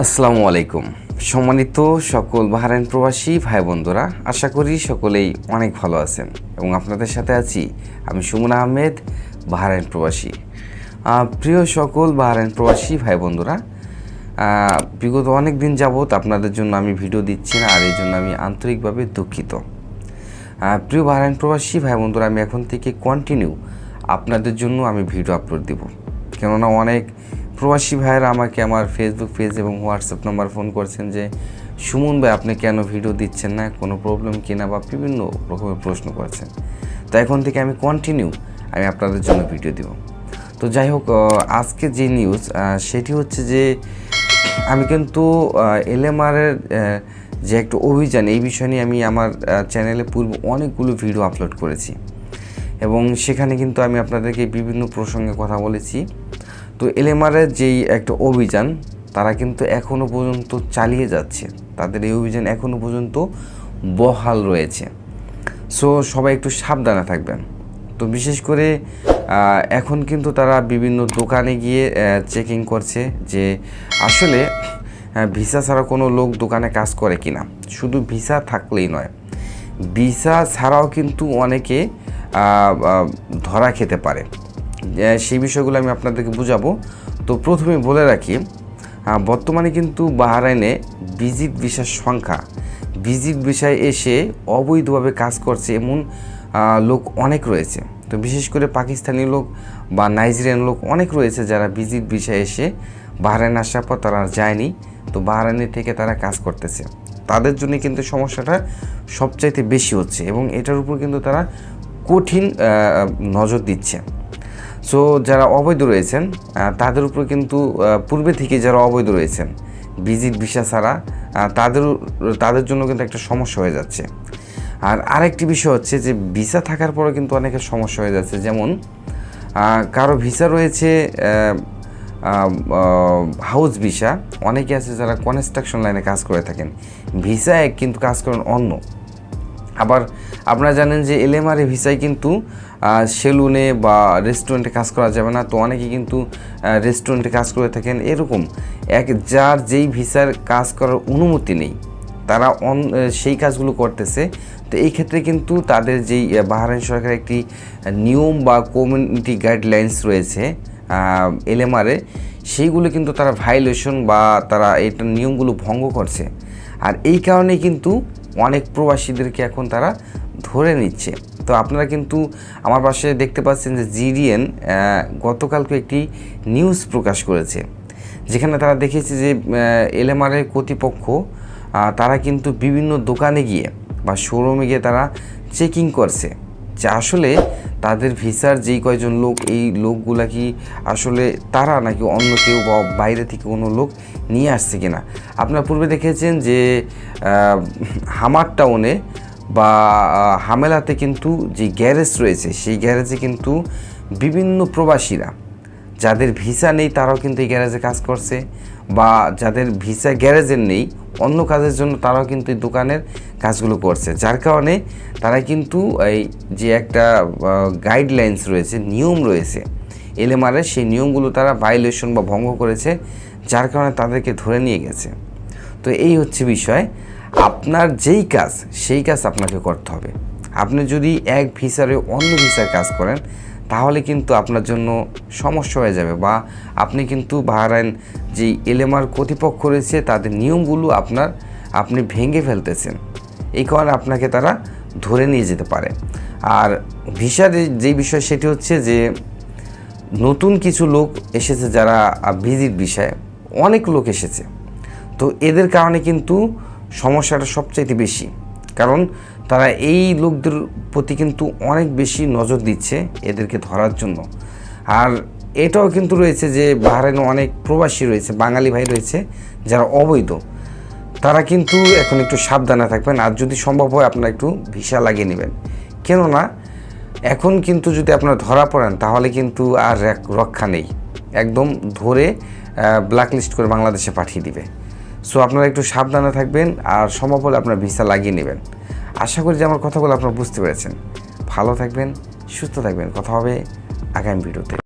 আসসালামু আলাইকুম। সম্মানিত সকল বাহারাইন প্রবাসী ভাই বন্ধুরা, আশা করি সকলেই অনেক ভালো আছেন এবং আপনাদের সাথে আছি আমি সুমন আহমেদ, বাহারাইন প্রবাসী। প্রিয় সকল বাহারাইন প্রবাসী ভাই বন্ধুরা বিগত অনেক দিন যাবৎ আপনাদের জন্য আমি ভিডিও দিচ্ছি না, আর এই জন্য আমি আন্তরিকভাবে দুঃখিত। প্রিয় বাহারাইন প্রবাসী ভাই বন্ধুরা, আমি এখন থেকে কন্টিনিউ আপনাদের জন্য আমি ভিডিও আপলোড দিব। কেননা অনেক প্রবাসী ভাইয়েরা আমাকে আমার ফেসবুক পেজ এবং হোয়াটসঅ্যাপ নাম্বার ফোন করছেন যে, সুমন ভাই, আপনি কেন ভিডিও দিচ্ছেন না? কোনো প্রবলেম কিনা বা বিভিন্ন রকমের প্রশ্ন করছেন। তো এখন থেকে আমি কন্টিনিউ আমি আপনাদের জন্য ভিডিও দিব। তো যাই হোক আজকে যে নিউজ সেটি হচ্ছে যে, আমি কিন্তু এলএমআরের যে একটা অভিযান, এই বিষয় নিয়ে আমি আমার চ্যানেলে পূর্ব অনেকগুলো ভিডিও আপলোড করেছি। এবং সেখানে কিন্তু আমি আপনাদেরকে বিভিন্ন প্রসঙ্গে কথা বলেছি। তো এলএমআরের যেই একটা অভিযান, তারা কিন্তু এখনও পর্যন্ত চালিয়ে যাচ্ছে। তাদের এই অভিযান এখনও পর্যন্ত বহাল রয়েছে। সো সবাই একটু সাবধানে থাকবেন। তো বিশেষ করে এখন কিন্তু তারা বিভিন্ন দোকানে গিয়ে চেকিং করছে যে আসলে ভিসা ছাড়া কোনো লোক দোকানে কাজ করে কিনা। শুধু ভিসা থাকলেই নয়, ভিসা ছাড়াও কিন্তু অনেকে ধরা খেতে পারে। সেই বিষয়গুলো আমি আপনাদেরকে বুঝাবো। তো প্রথমে বলে রাখি বর্তমানে কিন্তু বাহারাইনে ভিজিট ভিসার সংখ্যা, ভিজিট ভিসায় এসে অবৈধভাবে কাজ করছে এমন লোক অনেক রয়েছে। তো বিশেষ করে পাকিস্তানি লোক বা নাইজেরিয়ান লোক অনেক রয়েছে যারা ভিজিট ভিসায় এসে বাহরাইন আসার পর তারা যায়নি। তো বাহরাইনের থেকে তারা কাজ করতেছে। তাদের জন্য কিন্তু সমস্যাটা সবচাইতে বেশি হচ্ছে এবং এটার উপর কিন্তু তারা কঠিন নজর দিচ্ছে। সো যারা অবৈধ রয়েছেন তাদের উপর কিন্তু পূর্বে থেকে যারা অবৈধ রয়েছেন, ভিজিট ভিসা ছাড়া তাদের তাদের জন্য কিন্তু একটা সমস্যা হয়ে যাচ্ছে। আর আরেকটি বিষয় হচ্ছে যে, ভিসা থাকার পরে কিন্তু অনেকের সমস্যা হয়ে যাচ্ছে। যেমন কারও ভিসা রয়েছে হাউস ভিসা, অনেকে আছে যারা কনস্ট্রাকশন লাইনে কাজ করে থাকেন। ভিসা এক কিন্তু কাজ করেন অন্য। আবার আপনারা জানেন যে এলএমআরএ ভিসায় কিন্তু সেলুনে বা রেস্টুরেন্টে কাজ করা যাবে না। তো অনেকে কিন্তু রেস্টুরেন্টে কাজ করে থাকেন। এরকম এক যার যেই ভিসার কাজ করার অনুমতি নেই, তারা অন সেই কাজগুলো করতেছে। তো এই ক্ষেত্রে কিন্তু তাদের যেই বাহরাইন সরকারের একটি নিয়ম বা কমিউনিটি গাইডলাইন্স রয়েছে এলএমআরে সেইগুলো কিন্তু তারা ভাইলেশন বা তারা এটা নিয়মগুলো ভঙ্গ করছে। আর এই কারণে কিন্তু অনেক প্রবাসীদেরকে এখন তারা ধরে নিচ্ছে। তো আপনারা কিন্তু আমার পাশে দেখতে পাচ্ছেন যে জিডিএন গতকালকে একটি নিউজ প্রকাশ করেছে, যেখানে তারা দেখেছে যে এলএমআরের কর্তৃপক্ষ তারা কিন্তু বিভিন্ন দোকানে গিয়ে বা শোরুমে গিয়ে তারা চেকিং করছে। যে আসলে তাদের ভিসার যেই কয়জন লোক, এই লোকগুলা কি আসলে তারা নাকি অন্য কেউ বা বাইরে থেকে কোনো লোক নিয়ে আসছে কিনা? আপনারা পূর্বে দেখেছেন যে হামার টাউনে বা হামেলাতে কিন্তু যে গ্যারেজ রয়েছে, সেই গ্যারেজে কিন্তু বিভিন্ন প্রবাসীরা যাদের ভিসা নেই তারাও কিন্তু এই গ্যারেজে কাজ করছে বা যাদের ভিসা গ্যারেজের নেই, অন্য কাজের জন্য তারাও কিন্তু এই দোকানের কাজগুলো করছে। যার কারণে তারা কিন্তু এই যে একটা গাইডলাইন্স রয়েছে, নিয়ম রয়েছে এলএমআরের সেই নিয়মগুলো তারা ভাইলেশন বা ভঙ্গ করেছে, যার কারণে তাদেরকে ধরে নিয়ে গেছে। তো এই হচ্ছে বিষয়। আপনার যেই কাজ, সেই কাজ আপনাকে করতে হবে। আপনি যদি এক ভিসারে অন্য ভিসার কাজ করেন তাহলে কিন্তু আপনার জন্য সমস্যা হয়ে যাবে বা আপনি কিন্তু বাহরাইন যে এলএমআর কর্তৃপক্ষ রয়েছে, তাদের নিয়মগুলো আপনার, আপনি ভেঙে ফেলতেছেন। এই কারণে আপনাকে তারা ধরে নিয়ে যেতে পারে। আর ভিসার যেই বিষয় সেটি হচ্ছে যে, নতুন কিছু লোক এসেছে যারা ভিজিট বিষয়ে, অনেক লোক এসেছে। তো এদের কারণে কিন্তু সমস্যাটা সবচাইতে বেশি। কারণ তারা এই লোকদের প্রতি কিন্তু অনেক বেশি নজর দিচ্ছে এদেরকে ধরার জন্য। আর এটাও কিন্তু রয়েছে যে বাহারাইনে অনেক প্রবাসী রয়েছে, বাঙালি ভাই রয়েছে যারা অবৈধ। তারা কিন্তু এখন একটু সাবধানে থাকবেন আর যদি সম্ভব হয় আপনারা একটু ভিসা লাগিয়ে নেবেন। কেননা এখন কিন্তু যদি আপনারা ধরা পড়েন তাহলে কিন্তু আর রক্ষা নেই। একদম ধরে ব্ল্যাক লিস্ট করে বাংলাদেশে পাঠিয়ে দিবে। সো আপনারা একটু সাবধানে থাকবেন আর সম্ভব হলে আপনার ভিসা লাগিয়ে নেবেন। আশা করি যে আমার কথাগুলো আপনারা বুঝতে পেরেছেন। ভালো থাকবেন, সুস্থ থাকবেন। কথা হবে আগামী ভিডিওতে।